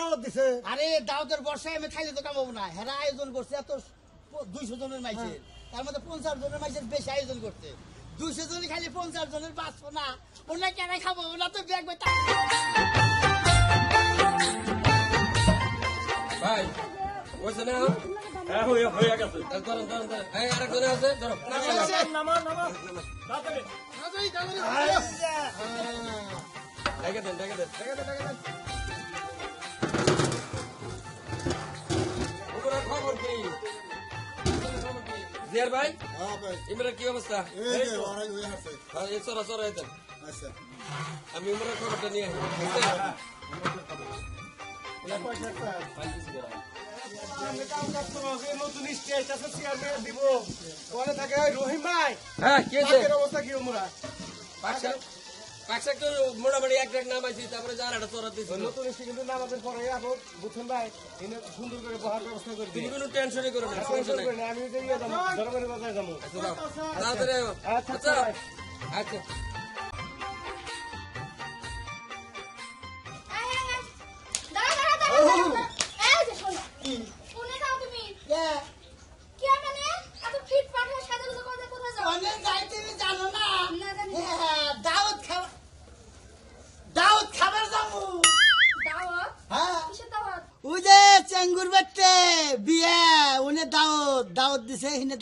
দাওয়াত দিছে। আরে দাওয়াতের বর্ষায় আমি খাইলে তো কামাবো না। হেরা আয়োজন করছে এত দুইশো জনের মাইসের তার মধ্যে পঞ্চাশ জনের মাইসের বেশি আয়োজন করছে। দুইশো জনের খালি পঞ্চাশ জনের বাঁচবো না। ওনা কেন খাব? ওনা তো ব্যাগ ভাই বলছে না? হ্যাঁ হয়ে হয়ে গেছে। ধরুন ধরুন ধরুন। এই জিয়ার ভাই? হ্যাঁ ভাই ইমরান কি অবস্থা? এই যে ওরাই হয়ে আছে। আর এই চড়া চড়া হইতেন আচ্ছা। আমি ইমরান খবরটা নিয়ে থাকে ওই রহিম ভাই। হ্যাঁ কি অবস্থা কি মোরা পাকশাক পাকশাক তো মোটামুটি এক এক নাম আছে তারপরে যার একটা চড়া দিয়েছিল নতুন স্টেজ কিন্তু নামাজের পরে এখন বুঝছেন ভাই এনে সুন্দর করে বহার ব্যবস্থা করে তুমি কোনো টেনশনই করো না আমি যে ইয়ে যাব জনগণের বাজারে যাব। তাড়াতাড়ি আচ্ছা।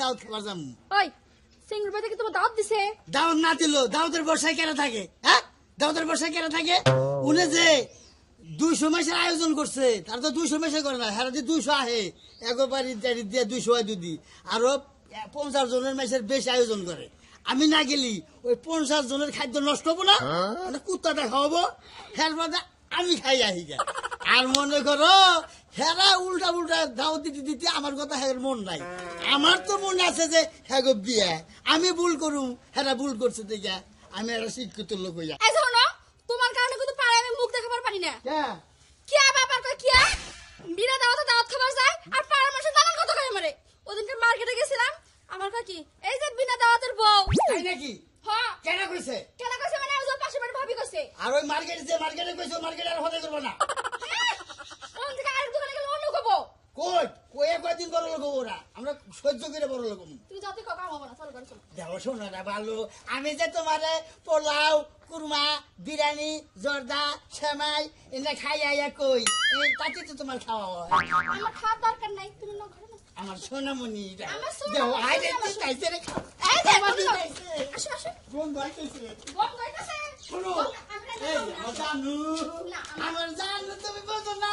দাওয়াত খাবার ওই, কি তোমার দাওয়াত দিছে? দাওয়াত না দিল দাওয়াতের বর্ষায় কেন থাকে? হ্যাঁ? দাওয়াতের বর্ষায় কেন থাকে? উনি যে দুইশো মাসের আয়োজন করছে তার তো দুইশো মাসে করে না হ্যাঁ দুইশো আহে। একবারই দিয়ে দুইশো হয় দুদি আরও পঞ্চাশ জনের মাসের বেশি আয়োজন করে। আমি না গেলি ওই পঞ্চাশ জনের খাদ্য নষ্ট হব না? মানে কুত্তাটা খাওয়াবো? বাদে আমি খাই আহি গা আর মনে করো হেরা উল্টা উল্টা দাওয়াত দিতে দিতে আমার কথা হ্যাঁ মন নাই। আমার তো মনে আছে যে হ্যাঁ গো বিয়ে। আমি ভুল করুম হেরা ভুল করছে দেখা। আমি একটা শিক্ষিত লোক হইয়া। শোনো, তোমার কারণে কিন্তু পাড়ায় আমি মুখ দেখাবার পারি না। হ্যাঁ কিয়া ব্যাপার কিয়া বিনা দাওয়াতে দাওয়াত খাবার যায় আর পাড়ার মানুষের দালান কত করে মারে ওদিনকে মার্কেটে গেছিলাম আমার কয় কি এই যে বিনা দাওয়াতের বউ। তাই নাকি? হ্যাঁ কেন কইছে? কেন কইছে মানে পাশে বাড়ি ভাবি কইছে আর ওই মার্কেটে যে মার্কেটে কইছে মার্কেটে আর হতে করব না। ওখান থেকে আরেক দোকানে গেলে অন্য কবো। কই কয়ে কয়দিন বড় লোক ওরা আমরা সহ্য করে বড় লোক। তুই যাতে কাম হবে না চল চল। দেখো শোনো না ভালো আমি যে তোমারে পোলাও কুরমা বিরিয়ানি জর্দা সেমাই এনে খাই আইয়া কই। এই তাতে তো তোমার খাওয়া হয়। আমার খাওয়ার দরকার নাই তুমি না আমার সোনামণি দেখো আইরে দিতাইছে রে এই যে আমার দিতাইছে। আসো আসো। বন্ধ হইতেছে। বম গাইতাছে শোনো এই জানু আমার- জানু তুমি বোঝো না।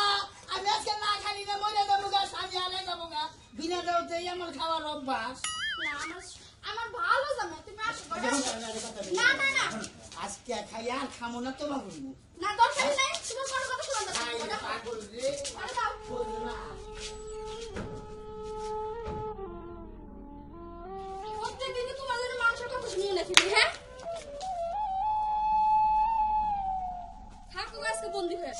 আমি আজকে না খালি না মরে যাব গা স্বামী হারে যাব গা। বিনা দেওয়াতেই আমার খাওয়ার অভ্যাস। না আমার আমার ভালো জানো তুমি আসো না না না। আজকে খাই আর খামো না তোমার বলব না দরকার নাই। তোমার কোনো কথা শোনা খাই না না পাগল রে। ঘরে যাও। কথা হ্যাঁ। থাকো আজকে বন্দি হয়ে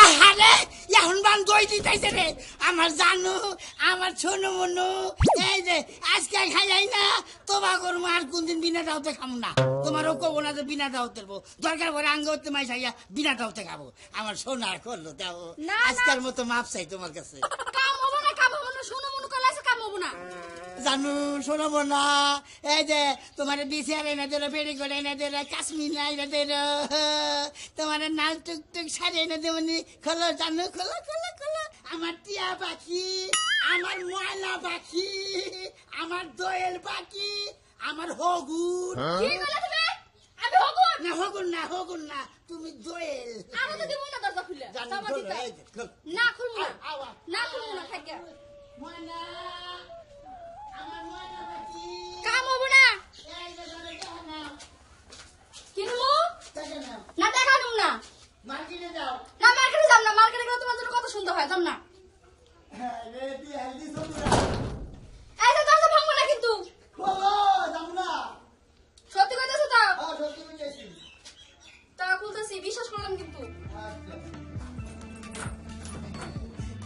আহারে এখন বান দই দিতেছে রে। আমার জানু আমার ছোনো মনু এই যে আজকে খাই না তোমা করব আর কোনদিন বিনা দাওতে খাব না। তোমারও কবো না যে বিনা দাওতে দরকার পরে আঙ্গ হতে মাই খাইয়া বিনা দাওতে খাব। আমার সোনা করল দাও। আজকের মতো মাপ চাই তোমার কাছে কাম হব না কাম হব না শোনো মনে করলে আছে কাম হব না জানু শোনাবো না এই যে তোমার বিছিয়ার এনে দিল পেড়ি করে এনে দিল কাশ্মীর এনে দিল তোমার নাল টুকটুক শাড়ি এনে দেবনি খোলো জানু খোলো খোলো খোলো। আমার টিয়া পাখি আমার ময়না পাখি আমার দোয়েল পাখি আমার কি বলে তুমি? আমি হগুন? না হগুন না হগুন না তুমি দোয়েল। আমি তো দিব না দরজা খুলে। না খুলবো না। না না থাকে। ময়না কাম হব না? দেখো কিনবো না। দেখানো না। না, মার্কেটে যাম না। মার্কেটে গেলে তোমার কত সুন্দর হয় যাম না। বিশ্বাস করলাম কিন্তু।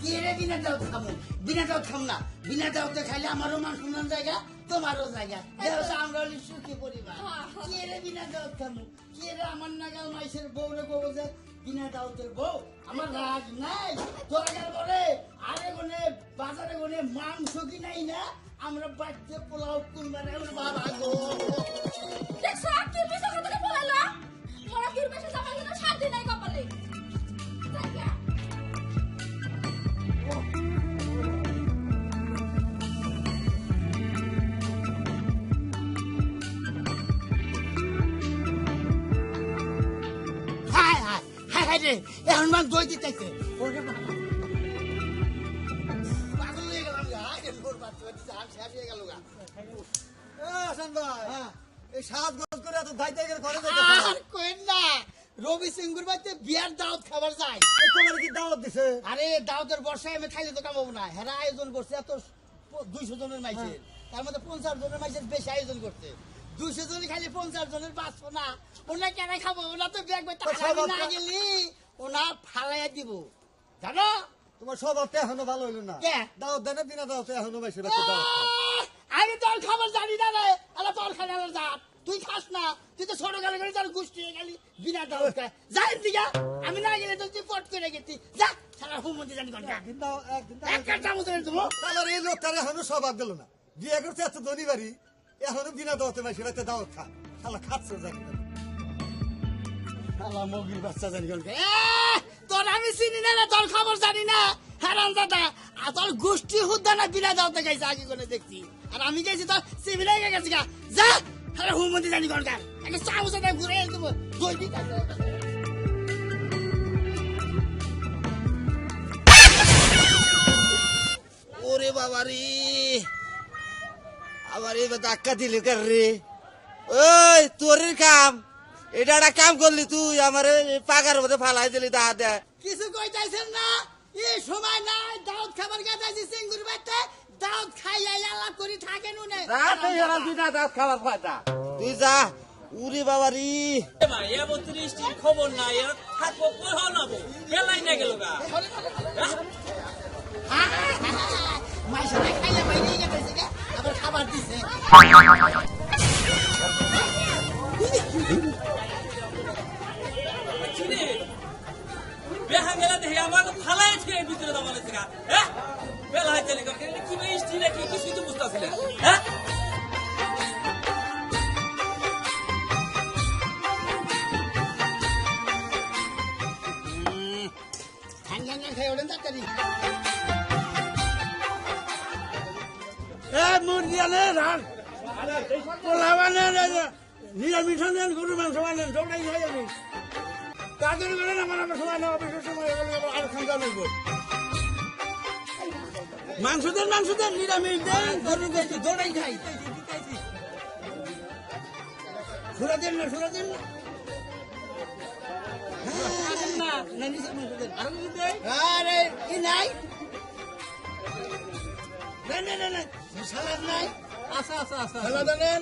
কি রে বিনা দাও খাব বিনা দাও খাম না। বিনা দাওতে খাইলে আমারও মান সম্মান জায়গা তোমারও জায়গা। দেহ আমরা হলি সুখী পরিবার। কি রে বিনা দাও খামু? কি রে আমার নাগাল মাইসের বউ রে বউ যে বিনা দাওতের বউ? আমার রাগ নাই। তোরা কেন বলে আরে গনে বাজারে গনে মাংস কি নাই না আমরা বাড়িতে পোলাও কুরবানি আমরা বাবা গো। দেখছ কি পিছে কথা বলালো? মোরা কি পিছে যাবা কিন্তু শান্তি নাই কপালে। হায় হায় হায় রে এখন মান দই দিতেছে। ওরে পাগল হয়ে গেলাম গা। আরে তোর বাচ্চা বাচ্চা আর শেষ হয়ে গেল গা। হাসান ভাই। হ্যাঁ। এই সাত গজ করে এত ধাইতে গেলে ঘরে আর কোয়েন না রবি সিংগুর বাড়িতে বিয়ার দাওয়াত খাবার যায় তোমার কি দাওয়াত দিছে? আরে দাওয়াতের বর্ষায় আমি খাইলে তো কামাবো না। হেরা আয়োজন করছে এত দুইশো জনের মাইসের। তার মধ্যে পঞ্চাশ জনের মাইসের বেশি আয়োজন করছে। দুইশো জনের খালি পঞ্চাশ জনের বাঁচবো না। ওনা কেন খাব? ওনা তো না গেলি। ওনা ফালাইয়া দিব। জানো? তোমার এখনও ভালো হইল না। কে? দাওয়াত দেয় না বিনা দাওয়াতে এখনও বেশি আমি তোর খাবার জানি না রে। তোর যা তুই খাস না। তুই তো ছোট গেলে গেলে তোর গোষ্ঠী হয়ে গেলি বিনা খায় যাই দিকে আমি না গেলে তো তুই পট করে গেছি যা সারা হুমন্দি জানি কোনটা দাও দাও এক কাটা মতো দেবো। তাহলে এই লোকটার এখনও স্বভাব দিল না। বিয়ে করছে এত ধনী বাড়ি। এখনও বিনা দাওয়াতে বেশি বেশি দাওয়াত খা। শালা খাচ্ছে জানি শালা মগির বাচ্চা জানি তোর আমি চিনি না রে, তোর খবর জানি না। হারাম দাদা তোর গোষ্ঠী হুদ্দা না বিনা দাওতে গাইছে আগে করে দেখছি। আর আমি গেছি তোর সিভিলে গেছি গা। যা আরে হুমন্দি জানি কোনটা একটা চামচ ঘুরে দেবো, দই দিতে ওরে বাবা রে আবার এবার ধাক্কা দিলি কার রে? ওই তোর কাম এটা একটা কাম করলি তুই আমার পাকার মধ্যে ফালাই দিলি দা দে। কিছু কইতাইছেন না? এই সময় নাই দাউদ খাবার গাইতাছি সিঙ্গুর বাইতে দাউদ খাইয়া আলাপ করি থাকেন উনি। তুই যা উরে বাবা রে। ভাই এ বত্রিশটির খবর নাই এরা থাকব কোথাও নাবো বেলাই না গেল গা। মাইসা খাইয়া বাইরে গেছে গে আমার ফালাই থেকে ভিতরে দাম মুরগি আনে ধান পোলাও আনে নিরামিষ আনেন গরু মাংস আনেন সবটাই খাই আমি তাদের গেলে আমার আমার সময় না অফিসের সময় হয়ে আর খান্দা নেব মাংস দেন মাংস দেন নিরামিষ দেন গরু গোষ্ঠী দৌড়াই খাই সুরা দেন না সুরা দেন হ্যাঁ। আরও? আরে কি নাই না, না, না। সালাদ নাই? আচ্ছা আচ্ছা আচ্ছা। খালা দেন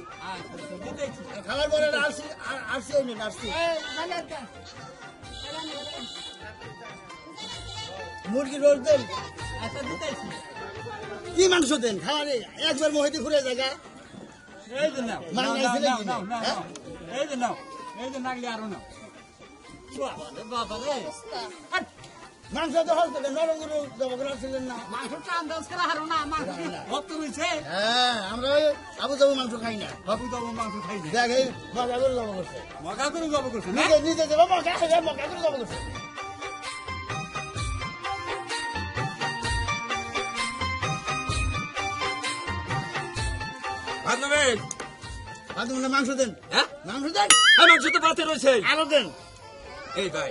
খাবার পরে আরসি আরসি নিন আরসি মুরগি রোল দেন। কি মাংস দেন? খাওয়ারে একবার মহিতে ঘুরে জায়গা। এই যে নাও। নাও, নাও, ছেলে নাও, হ্যাঁ? এই যে নাও এই যে নাগলি আরও নাও। বাবা রে মাংস তো হল থেকে নরম গরু জব করে ছিলেন না মাংসটা আন্দাজ করে হারো না মাংস ভক্ত হয়েছে হ্যাঁ আমরা ওই আবু যাব মাংস খাই না। বাবু তো মাংস খাই না। দেখ এই মজা করে জব করছে। মজা করে জব করছে না? নিজে নিজে দেবো মজা খাই মজা করে জব করছে। ভাত নেবেন আর মাংস দেন। হ্যাঁ? মাংস দেন? হ্যাঁ মাংস তো পাতে রয়েছে। আরও দেন। এই ভাই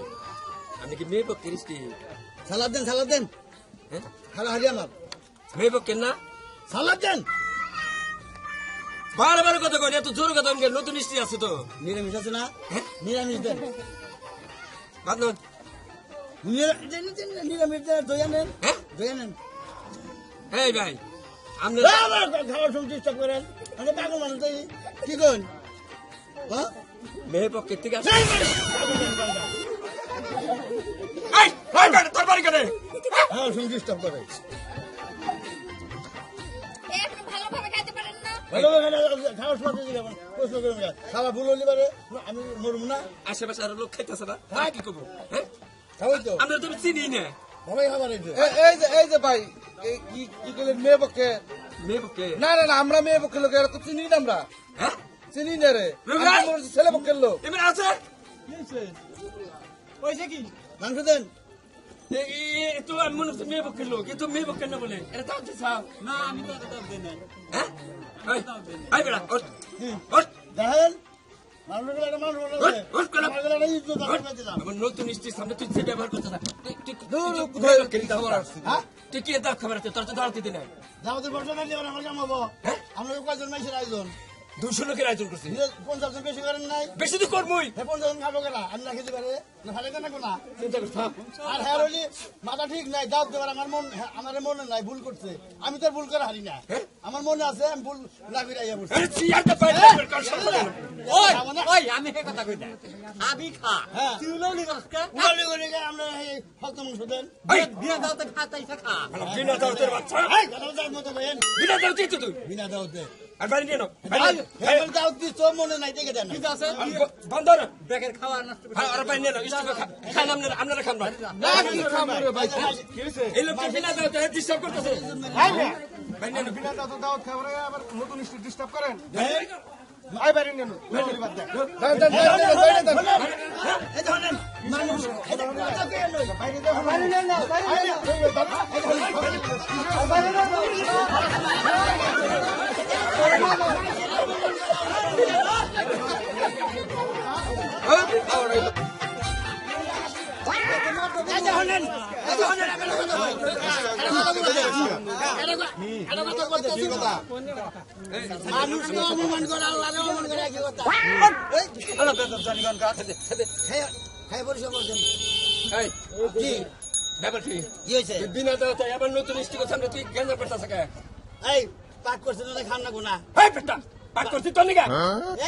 আমি কি মেয়ে স্ত্রী সালাদ দেন সালাদ দেন। হ্যাঁ? আমার। মেয়ে পক্ষের না সালাদ দেন। বারবার কথা কই এত জোর কথা আমাকে নতুন স্ত্রী আছে তো। নিরামিষ আছে না? নিরামিষ দেন। দেন, দেন, নিরামিষ দেন দইয়া নেন। হ্যাঁ? দইয়া নেন। এই ভাই আপনি খাওয়ার সময় ডিস্টার্ব করেন। আমি পাগল মানুষ তাই কি করেন? হ্যাঁ? মেয়ে পক্ষের থেকে আসে এই ভাই কাটে তোর বাড়ি কাটে খাওয়ার সময় ডিস্টার্ব করে এ ভালোভাবে খাইতে পারেন না ভালো হলে পারে আমি মরবো না। আশেপাশে আরও লোক খাইতেছে না? কি করব? হ্যাঁ? খাওয়াই তো। আমরা তো চিনি না। এই যে। এই যে ভাই এই কি কি করলেন মেয়ে পক্ষে? মেয়ে পক্ষে? না না না আমরা মেয়ে পক্ষের লোক এরা তো চিনি না আমরা। হ্যাঁ? চিনি না রে। ছেলে পক্ষের লোক। আছে? মাংস দেন। তো আমি মনে হচ্ছে মেয়ে পক্ষের লোক তো মেয়ে পক্ষের না বলে এটা তাও তো চাও না আমি তো দাও দেন হ্যাঁ এই বেড়া ওঠ ওঠ দেখেন নতুন স্ত্রীর সামনে তুই যে ব্যবহার করছিস না দাও হ্যাঁ? খাবার তোর তো দিয়ে আমার আমরা কয়জন মাইসের আয়োজন দুশো লোকের আয়োজন করছি। পঞ্চাশ জন বেশি করেন নাই? বেশি তো করবই পঞ্চাশ জন খাব কেনা আমি না খেতে পারে। না খালে কেনা কোনা? চিন্তা কর আর হ্যাঁ রইলি মাথা ঠিক নাই দাওয়াত দেবার আমার মন হ্যাঁ, আমার মনে নাই ভুল করছে। আমি তো ভুল করে হারি না। আমার মনে আছে আমি ভুল না করে আইয়া বলছি কথা কই না। খা। হ্যাঁ। তুই করছকা করে আমরা এই মাংস দেন। খা বিনা দাওতের বাচ্চা দাওতে তুই। বিনা দাওয়াতে আর বাড়ি নিয়ে নাও দাওয়াত দিস তো মনে নাই দেখে দেন ঠিক আছে বন্ধ না বেকের খাওয়া নষ্ট আর বাড়ি নিয়ে নাও ইস্টিকে খান আপনারা আপনারা খান না কি খাব রে ভাই এই লোকটা বিনা দাওতে ডিস্টার্ব করতেছে ভাই ভাই নিয়ে নাও বিনা দাও দাওয়াত খাবারে আবার নতুন স্ট্রিট ডিস্টার্ব করেন আই বাড়ি বাদ দেন, দেন, দেন, দেন, দেন, দেন, দেন। এই ধরেন মানুষ এই যে কথা কে লই বাড়ি নেন না বাড়ি নেন এই যে হলেন এই যে হলেন আমি কথা কই এটা কথা কথা কি কথা মানুষ কে অপমান করে আল্লাহ অপমান করে কি কথা খাই খাই করছেন কি ব্যাপার কি হয়েছে বিনা দাওতে আবার তুই কেন করতেছ কে এই পাক করছেন না খান না গুনা এই পেটটা পাক করছিস তো নিগা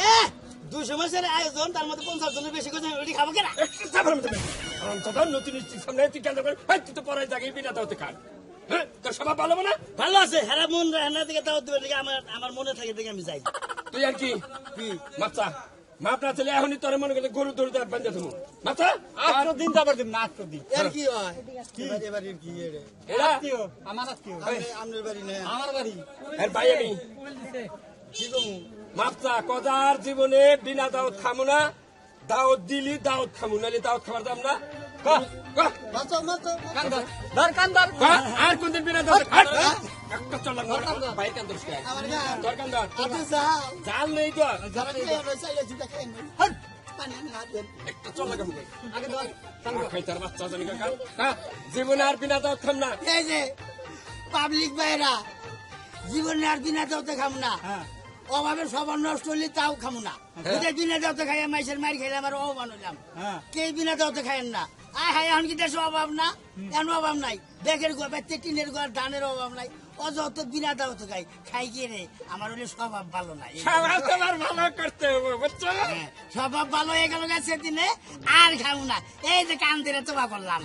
এ দুশো মাসের আয়োজন তার মধ্যে পঞ্চাশ জনের বেশি করে ওটি খাব কেনা নতুন স্টিকের সামনে তুই কেন করে এই তুই তো পরে জায়গায় বিনা দাওতে খান। হ্যাঁ তোর স্বভাব ভালো না ভালো আছে হেরা মন হেনা থেকে দাওয়াত দেবে দেখে আমার আমার মনে থাকে দেখে আমি যাই। তুই আর কি? কি? মাপচা মাপ না চলে এখনই তোর মনে করলে গরু দৌড় দেওয়ার বান্ধে তুমি মাপচা আট দিন যাবার দিন না আট দিন। এর কি হয়? এবার এবার এর কি এর? আত্মীয় আমার আত্মীয়। আমনের বাড়ি না? আমার বাড়ি। এর ভাই আমি মাপচা কদার জীবনে বিনা দাওত খামু না দাওত দিলি দাওত খামু নাহলে দাওত খাবার দাম না। ধর আর কোনদিন বিনা দাওত হাট, একটা চল না ভাই কান্দর তোর কান্দর আতে জাল নেই তো যারা খাই চাইলে চিন্তা খাই হট। পানি আমি হাত দেন। একটা চল না কেমন আগে ধর। খাইতার বাচ্চা জানি কাকা। হ্যাঁ জীবনে আর বিনা দাওত খাম না। এই যে পাবলিক বাইরা জীবনে আর বিনা দাওতে খাম না। অভাবে সবার নষ্ট হইলে তাও খামু না। এটা বিনা দাওতে খাই মাইসের মার খাইলে আমার অভাব হইলাম। কে বিনা দাওতে খাইেন না। আয় হায় এখন কি দেশে অভাব না? এমন অভাব নাই? বেগের গোয়া টিনের গোয়া ধানের অভাব নাই। অযত বিনা দাওতে খাই খাই কি রে আমার হলে স্বভাব ভালো নাই সবার তোমার ভালো করতে হবে বুঝছ? হ্যাঁ, স্বভাব ভালো হয়ে গেল আর খাও না। এই যে কান দিলে তোমা করলাম।